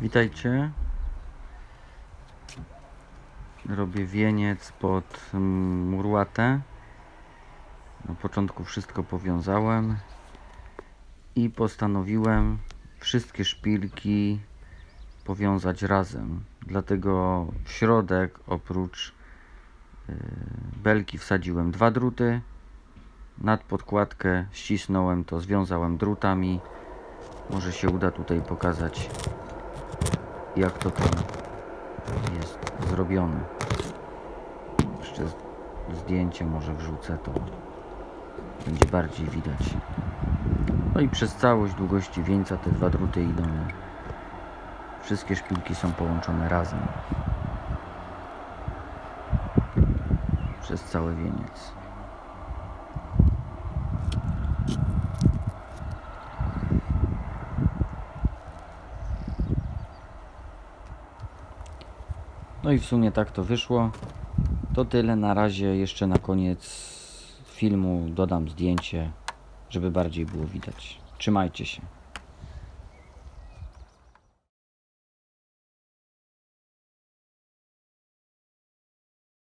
Witajcie. Robię wieniec pod murłatę. Na początku wszystko powiązałem i postanowiłem wszystkie szpilki powiązać razem. Dlatego w środek oprócz y, belki wsadziłem dwa druty. Nad podkładkę ścisnąłem to, związałem drutami. Może się uda tutaj pokazać jak to tam jest zrobione. Jeszcze zdjęcie może wrzucę, to będzie bardziej widać. No i przez całość długości wieńca te dwa druty idą. Wszystkie szpilki są połączone razem. Przez cały wieniec. No i w sumie tak to wyszło. To tyle na razie. Jeszcze na koniec filmu dodam zdjęcie, żeby bardziej było widać. Trzymajcie się.